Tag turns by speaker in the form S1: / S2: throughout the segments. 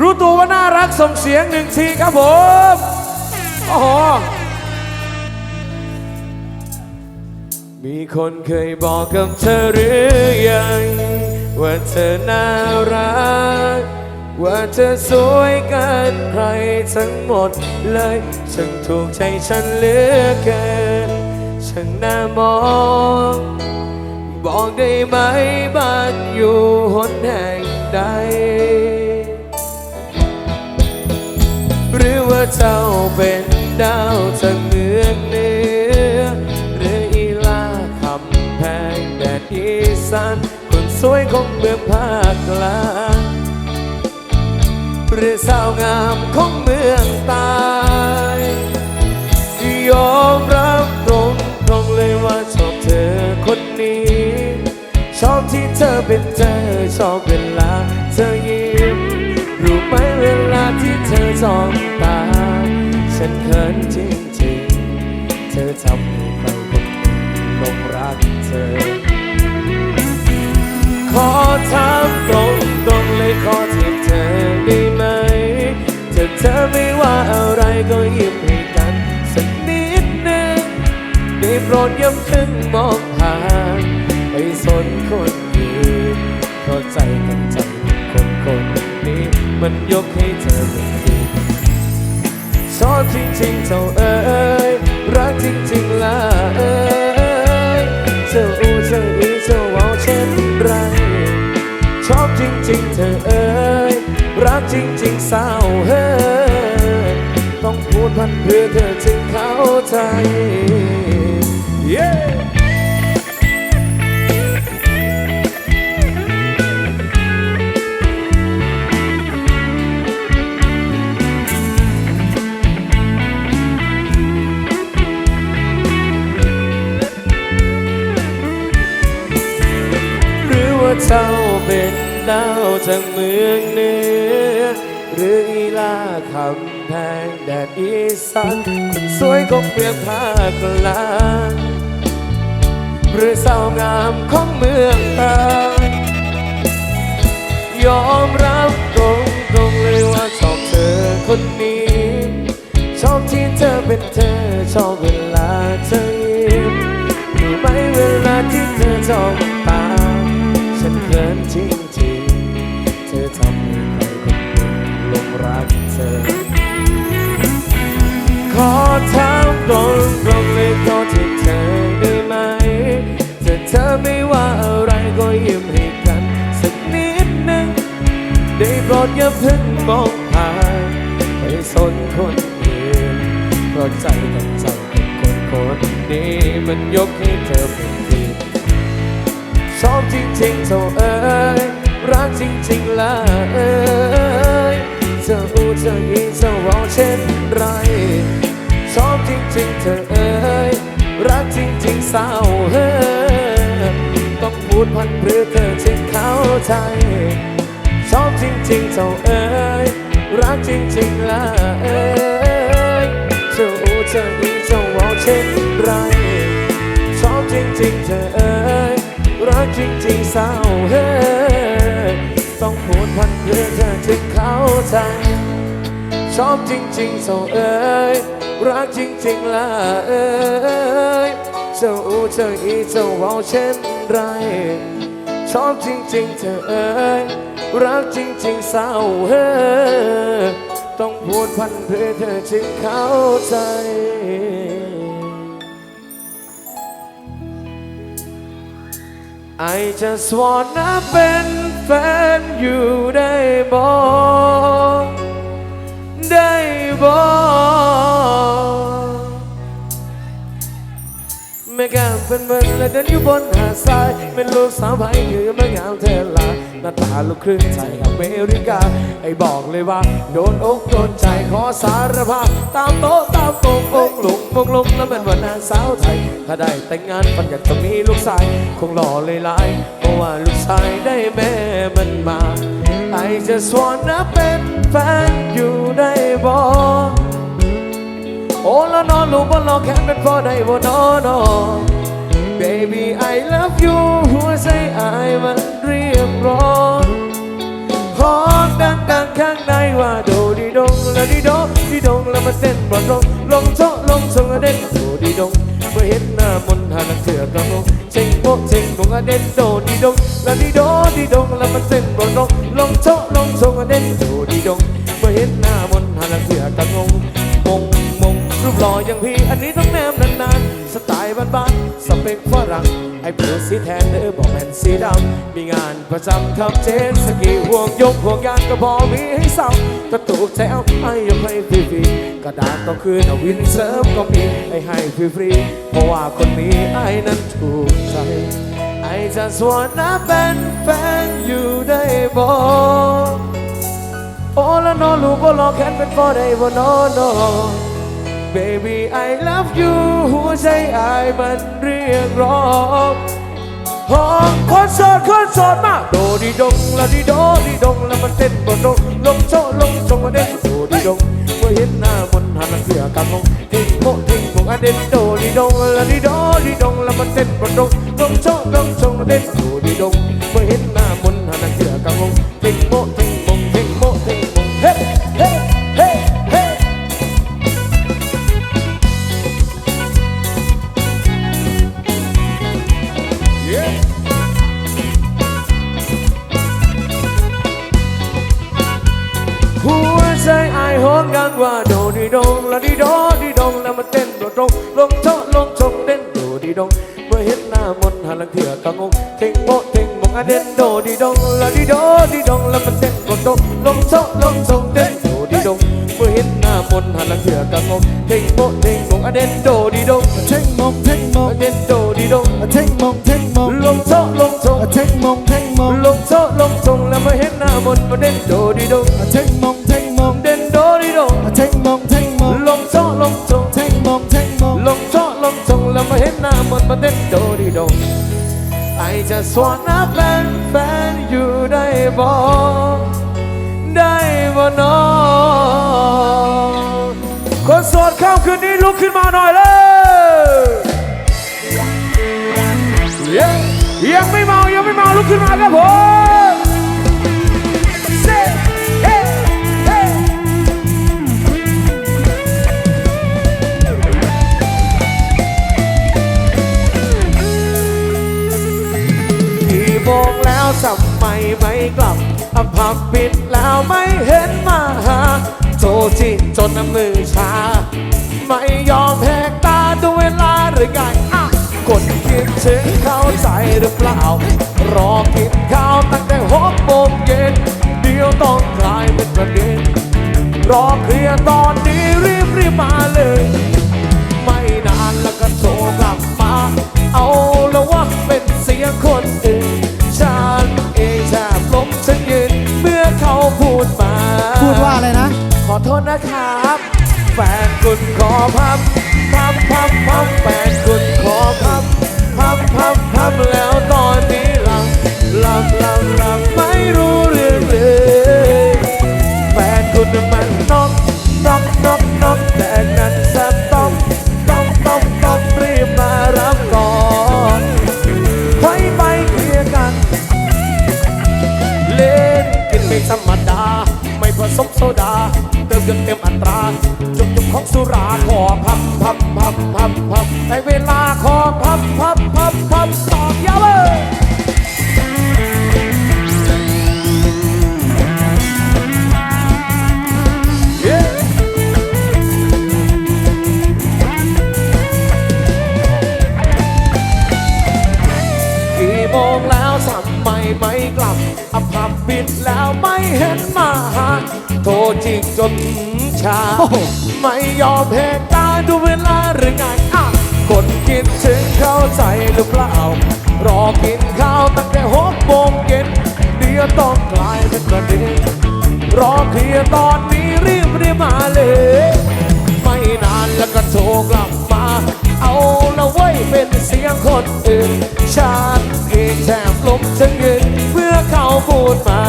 S1: รู้ตัวว่าน่ารักส่งเสียงหนึ่งทีครับผม โอ้โห มีคนเคยบอกกับเธอหรือยัง ว่าเธอน่ารัก ว่าเธอสวยเกินใครทั้งหมดเลยฉันถูกใจฉันเหลือเกินช่างน่ามองบอกได้ไหมบ้านอยู่หนแห่งใด หรือว่าเจ้าเป็นดาวจากเมืองเหนือหรืออีลาคำแพงแดดอีสานคนสวยของเมืองภาคกลางหรือสาวงามของเมืองใตายยอมรับตรงตรงเลยว่าชอบเธอคนนี้ ชอบที่เธอเป็นเธอชอบเวลา อจ้องตา ฉันเขินจริงๆ เธอทำให้ใครคนหนึ่งหลงรักเธอ ขอถามตรงตรงๆเลยขอทีบเธอได้ไหมถ้าเธอไม่ว่าอะไรก็ยิ้มให้กัน สักนิดนึงได้โปรดย้ำถึงมองผ่านไปสนคนอื่นเพราใจกับใจคน มันยกให้เธอเป็นที่ชอบจริงๆเจ้าเอ๋ยรักจริงๆล่ะเอ๋ยเจ้าอูเจ้าอีเจ้าเว้าเช่นไร ชอบจริงๆเธอเอ๋ยรักจริงๆสาวเฮ้ยต้องพูดพันเพื่อเธอจึงเข้าใจ yeah! นดาวจากเมืองเหนือหรืออีลาคำแพงแดดอีสานคนสวยของเมืองภาคกลางหรือสาวงามของเมืองตายยอมรับตรงตรงๆเลยว่าชอบเธอคนนี้ ชอบที่เธอเป็นเธอชอบเวลาเธอยิ้มรู้ไหมเวลาที่เธอจอง รักเธอ ขอถามตรงตรงเลยขอที่เธอได้ไหมถ้าเธอไม่ว่าอะไรก็ยิ้มให้กัน สักนิดหนึ่งได้โปรดอย่าเพิ่งมองผ่านไปสนคนอื่นเพราะใจกับใจของคนคนนี้มันยกให้เธอเป็นที่ชอบจริงๆเจ้าเอ๋ยรักจริงๆละเอ๋ย ออูเธออีเธอเว่าเช่นไรชอบจริงๆเธอเอ๋ยรักจริงๆสาวเฮ้ยต้องพูดพันเพื่อเธอจึงเข้าใจ ชอบจริงๆเจ้าเอ๋ยรักจริงๆล่ะเอ๋ยเธออูเธออีเธอเว่าเช่นไรชอบจริงๆเธอเอ๋ยรักจริงๆสาวเฮ้ยต้องพูดพันเพื่อเธอจึงเข้าใจ ชอบจริงๆเธอเอ๋ยรักจริงๆล่ะเอ๋ยเจ้าอูเจ้าอีเจ้าเว้าเช่นไรชอบจริงๆเธอเอ๋ยรักจริงๆสาวเฮ้ต้องพูดพันเพื่อเธอจึงเข้าใจ I just wanna เป็นแฟนอยู่ได้บ่ ได้บ่ไม่กล้าเป็นเมืองและเดินอยู่บนหาดทรายเป็นลูกสาวไผ่อยู่ยังไม่งามเท่าลาหน้าตาลูกครึ่งไทยอเมริกาไอ้บอกเลยว่า โดนอกโดนใจขอสารภาพตามโต๊ะตามตรงองหลงมงลงแล้วเป็นวันนางสาวไทย ถ้าได้แต่งงานมันอยากจะมีลูกชาย คงหล่อเลยหลายเพราะว่าลูกชายได้แม่มันมา I just wanna เป็นแฟนอยู่ได้บ่โอ้แล้วนอนลูกบนรอแค่เป็นพอได้บ่นอนอ Baby I love you หัวใจอายมันเรียบร้อนฮอกดังดังข้างในว่าโดดีดงและดีโดดีดงแล้วมาเต้นบอลลงลงโชลงชงเด่นโดดีดง พื่อเห็นหน้ามนต์หาลังเสือกระงงเชิงโมเชิงมงอะเด่นโดดีดงละดีโดดีดงแล้วมาเส้นบนลลงลงโชลงทรงอะเด่นโดดีดงเมื่อเห็นหน้ามนต์หาลังเสือกระงงมงมงรูปหล่ออย่างพี่อันนี้ต้องแนมนาน สไตล์บ้านๆสเปคฝรั่งไอ้ผิวสีแทนเธอบอกแผ่นสีดำมีงานประจำทำเจนสกีห่วงยกห่วงยางก็พอมีให้ซ้ำก็ถูกใจเอาไอ้ยกให้ฟรีๆกระดาษต้องคืนเอาวินเซิร์ฟก็มีไอ้ให้ฟรีๆเพราะว่าคนนี้ไอ้นั้นถูกใจไอ้จะสวนนะเป็นแฟนอยู่ได้บอกโอ้ละนอลูกบ่รอแค่เป็นพอได้บ่นอนอ Baby I love you หัวใจไอ้มันเรียกร้องห้องคนโสดคนโสดมากโดดีดงละดีโดดีดงแล้วมันเต้นบนดงลงโชว์ลงชงมาเด่นโดดีดงเมื่อเห็นหน้ามนหันหลังเสือกางงทิ้งโมทิ้งโมอะเด่นโดดีดงละดีโดดีดงแล้วมันเต้นบนดงลงโชว์ลงชงมาเด่นโดดีดง องเท่งมองเด่นโดดีดงเท่งมองเท่งมองลงโชลงชง
S2: เท่งมองเท่งมอง
S1: ลงโชลงชงแล้วมาเห็นหน้ามนต์มาเด่นโดดีดง I just wanna เป็นแฟนอยู่ โสดข้าคืนนี้ลุกขึ้นมาหน่อยเลย ยังไม่เมา ยังไม่เมา ลุกขึ้นมาครับผมกี่โมงแล้วทำไมไม่กลับอผับปิดแล้วไม่เห็นมาหา โทรจิจนน้ำมือชา ไม่ยอมแหกตาดูเวลาหรือไงอะกดคิดถึงเข้าใจหรือเปล่า รอกินข้าวตั้งแต่หกโมงเย็น เดี๋ยวต้องกลายเป็นประเด็น รอเคลียร์ตอนนี้รีบรีบมาเลย ไม่นานแล้วก็โทรกลับมา เอาแล้วว่าเป็นเสียงคนอื่นฉันเองแทบล้มฉันยืนเมื่อเขาพูดมา
S2: พูดว่าอะไรนะ
S1: โทษนะครับ แฟนคุณขอพับพับพับพับแฟนคุณ เติมจนเต็มอัตราจุดจุดของสุราขอพับพับพับพับพับในเวลาขอพับพับพับพับตอกยาวเลยกี่โมงแล้วทำไมไม่กลับอภับ เห็นมาหาโทรจิกจนชา
S2: โอ้โห
S1: ไม่ยอมแหกตาดูเวลาหรือไงอะคนคิดถึงเข้าใจหรือเปล่า รอกินข้าวตั้งแต่หกโมงเย็นเดี๋ยวต้องกลายเป็นประเด็นรอเคลียร์ตอนนี้รีบรีบมาเลย ไม่นานแล้วก็โทรกลับมา เอาละเว้ยเป็นเสียงคนอื่นฉันเองแทบล้มฉันยืนเพื่อเขาพูดมา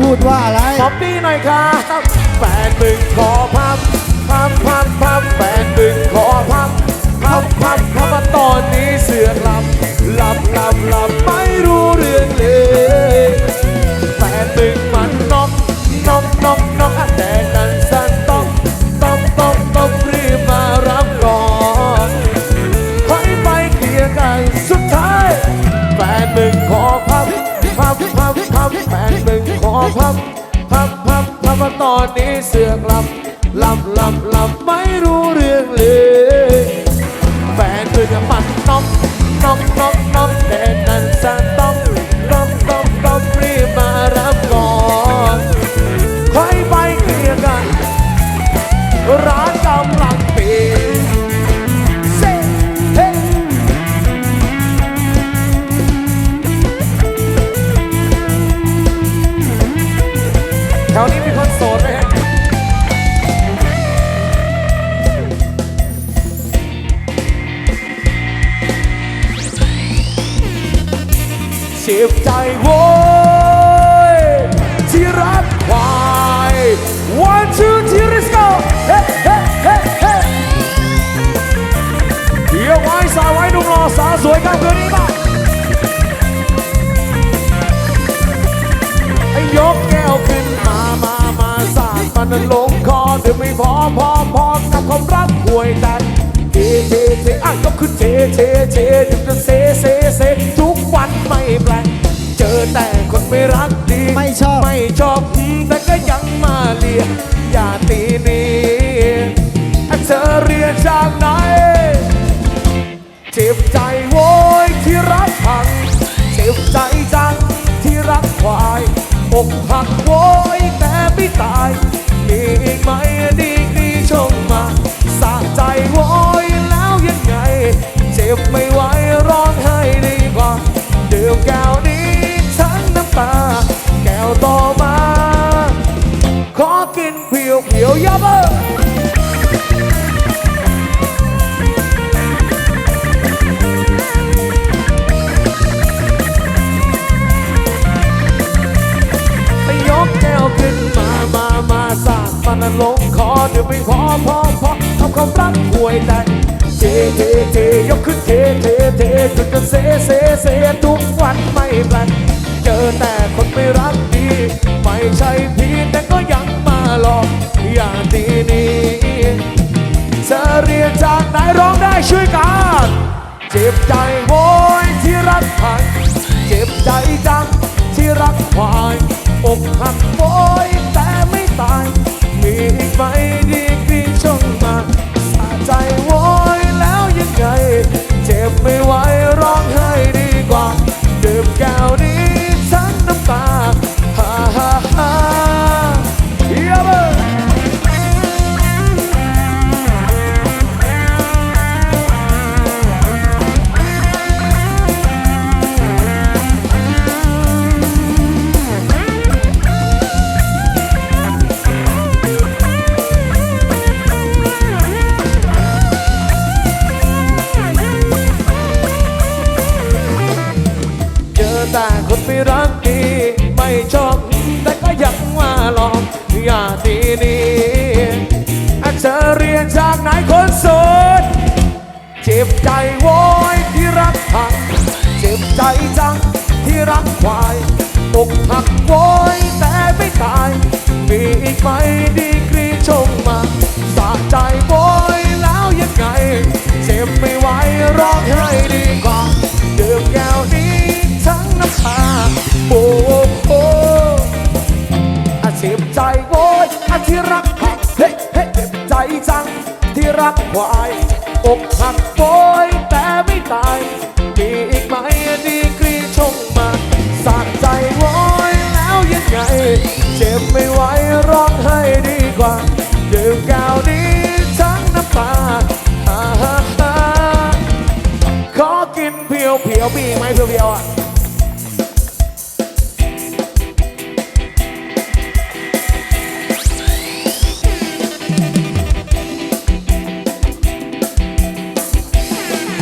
S2: พูดว่าอะไร
S1: ขอบดีหน่อยครับแฟนมึงขอพับพับพับพับแฟนมึงขอพับ นุ่มหล่อสาวสวยครับคืนนี้บ้างไอ้ยกแก้วขึ้นมามามาสาดมันลงคอเดี๋ยวไม่พอพอพอกับความรักห่วยแตกเทเทเทอะยกขึ้นเทเทเทเดี๋ยวจะเซเซเซทุกวันไม่แปลกเจอแต่คนไม่รักดี
S2: ไม่ชอบ
S1: ไม่ชอบ อกหักโวยแต่ไม่ตาย มีอีกไหมดีดีชงมาสะใจโวยแล้วยังไง เจ็บไม่ไหวร้องไห้ดีกว่าเดือวแก้วนี้ทั้งน้ำตา แก้วต่อมา ขอกินเพียวเพียวยับเออ เซเซเซทุกวันไม่แปลกเจอแต่คนไม่รักดี ไม่ใช่พีแต่ก็ยังมาหลอกอย่างดีนี้เธอเรียนจากไหนร้องได้ช่วยกันเจ็บใจโวยที่รักพันเจ็บใจจังที่รักควายอกหักโวยแต่ไม่ตาย มีอีกไหมดี เพียวเพียวๆมีกไหมเพียวเพียวอะ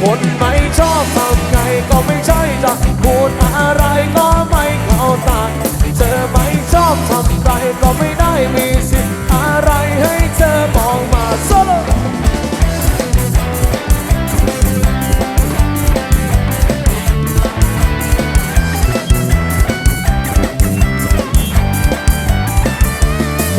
S1: คนไม่ชอบทำไงก็ไม่ใช่จะพูดอะไรก็ไม่เข้าตาเธอไม่ชอบทำไรก็ไม่ได้มีสิทธิ์อะไรให้เธอมองมาโซโล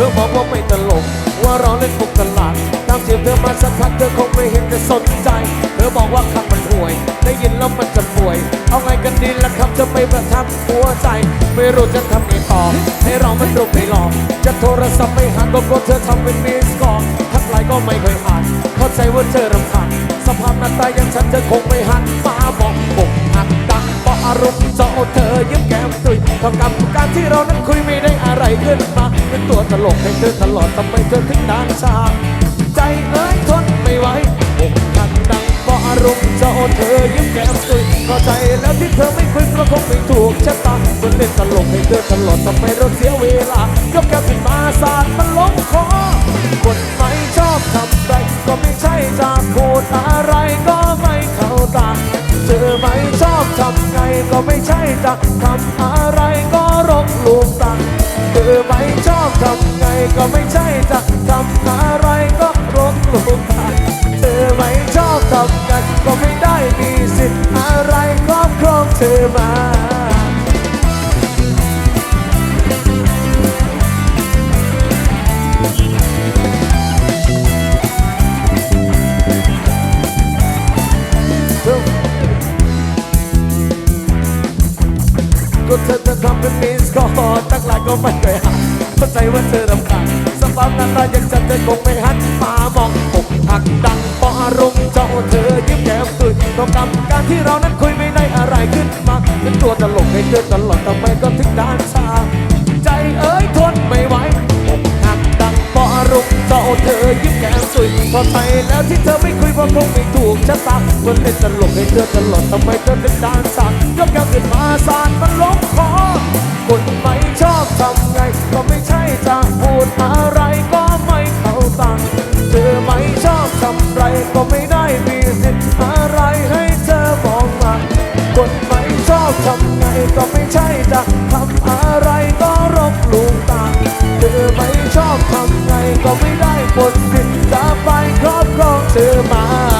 S1: ธอบอกว่าไม่ตลก ว่าเราเล่นมุกตลาดทามจีบเธอมาสักพักเธอคงไม่เห็นจะสนใจ เธอบอกว่าคำมันห่วย ได้ยินแล้วมันจะป่วย เอาไงกันดีล่ะครับจะไม่ประทับหัวใจ ไม่รู้จะทำไงต่อ ให้เรามันรูปไม่หลอก จะโทรศัพท์ไปหาก็กลัวเธอทำเป็นมิสกอลทักไลน์ก็ไม่เคยอ่าน เข้าใจว่าเธอรำคาญสภาพหน้าตาอย่างฉันเธอคงไม่หันมามองอกหักดัง ราะอารมณ์จะเอาเธอยิ้มแก้มตุยเท่ากับการที่เรานั้นคุยไม่ได้อะไรขึ้นมาเป็นตัวตลกให้เธอตลอดทำไมเธอถึงนานชาใจเอ้ยทนไม่ไหวอกหักดังเพราะอารมณ์เจะเอาเธอยิ้มแก้มตุยเข้าใจแล้วที่เธอไม่คุยก็คงไม่ถูกชะตาคนเล่นตลกให้เธอตลอดทำไมเราเสียเวลายกแก้วขึ้นมาสาดมันลงคอคนไม่ชอบทำไรก็ไม่ใช่จะพูดอะไรก็ไม่เข้าตา เธอไม่ชอบทำไงก็ไม่ใช่จะทำอะไรก็รกลูกตังเธอไม่ชอบทำไงก็ไม่ใช่จะทำอะไรก็รกลูกตังเธอไม่ชอบทำไงก็ไม่ได้มีสิทธิ์อะไรครอบครองเธอมา ตั้งหลายก็ไม่เคยหันเข้าใจว่าเธอรำคาญสภาพหน้าตาอย่างฉันเธอคงไม่หันมามองอกหักดังเพราะอารมณ์เจ้าเธอยิ้มแย้มตุยต้องกรรมการที่เรานั้นคุยไม่ได้อะไรขึ้นมาเป็นตัวตลกให้เธอตลอดทำไมก็ถึงด้านชาใจเอ้ยทนไม่ไหวอกหักดังเพราะอารมณ์เจ้าเธอยิ้มแย้มตุยพอไปแล้วที่เธอไม่คุยเพราะคงไม่ถูกชะตาคนเล่นตลกให้เธอตลอดทำไมเธอถึงด้านชายกแก้วขึ้นมาสาดมันลงคอคน ชอบทำไง ก็ไม่ใช่จะพูดอะไรก็ไม่เข้าตังเธอไม่ชอบทำไรก็ไม่ได้มีสิทธิ์อะไรให้เธอมองมาคนไม่ชอบทำไงก็ไม่ใช่จะทำอะไรก็รบลูกตาเธอไม่ชอบทำไงก็ไม่ได้หมดสิทธิ์จะไปครอบครองเธอมา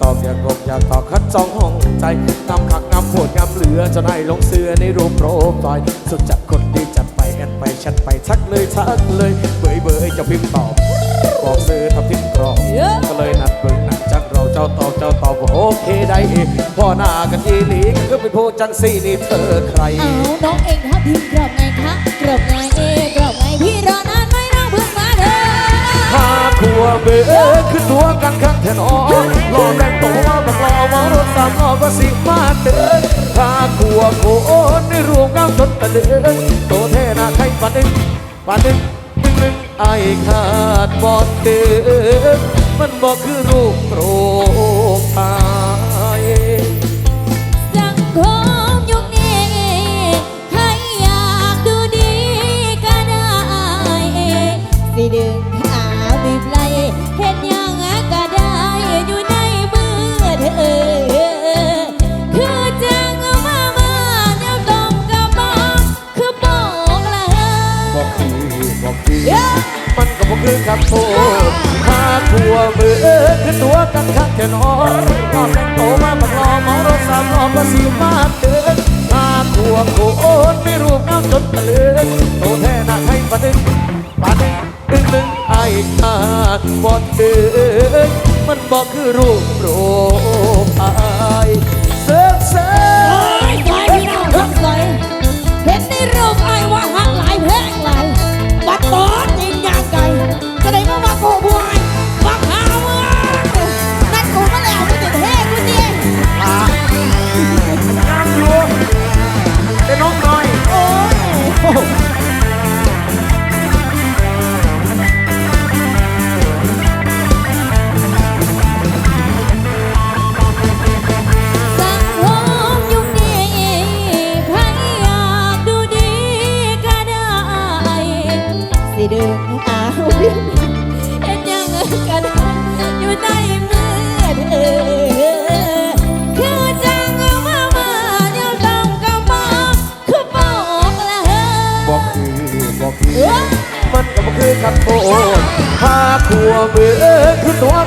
S1: อยากยิกอยากตอบอยากกบอยากตอบคัดจองห้องใจงามขักงามปวดงามเหลือจนให้ลงเสือในรูปโปรไฟล์สุดจัดคนดีจัดไปแอดไปแชัดไปทักเลยทักเลยเบยเบยจะพิมพ์ตอบบอกซื้อทำพิมพ์กรอบก็เลยนัดเบิ่งนัดจักเราเจ้าตอบเจ้าตอบว่าโอเคได้เองพ่อหน้ากันทีหลีก็คือเป็นผู้จังสี่นี่เธอใคร
S3: เอาน้องเองทับทิมกรอบไงคะกรอบไงเอก เบื
S1: อขึ้นตัวกันข้างแทนอรอแรงตัวบักรอมารถสามล้อก็สิมาเตือนพาขัวโคนในรวมงามจนตะเดือนโตแท่นาไทยปันึงปันึงนึงนึงไอขาดบอดเตือนมันบอกคือรูปโปร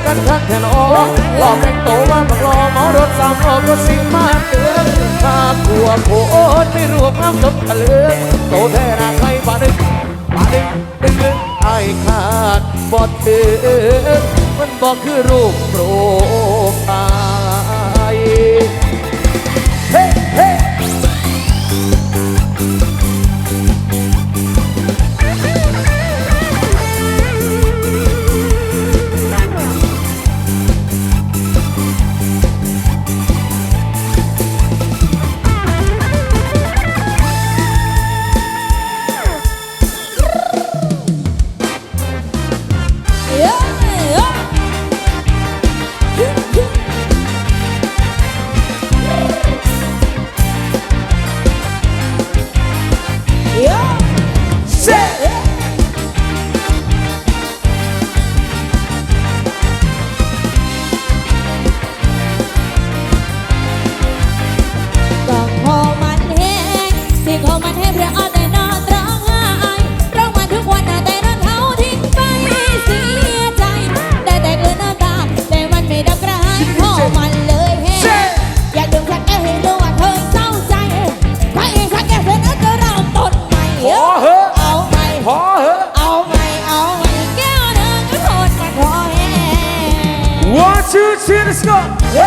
S3: กันคัก
S1: แทนอ้อหลอกแม่งโตว่ามักร
S3: อหมอรถสามรอบรถสิงมาเตือนข้ากลัวโคตรไม่รวมน้ำสมทะเลโตแท่นาใครปาดึงปาดึกดึกดึงไอ้ขาดบอดเตือนมันบอกคือรูปโปรไฟล์ Let's go.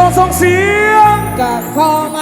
S1: ทรงส่งเสียงกับความ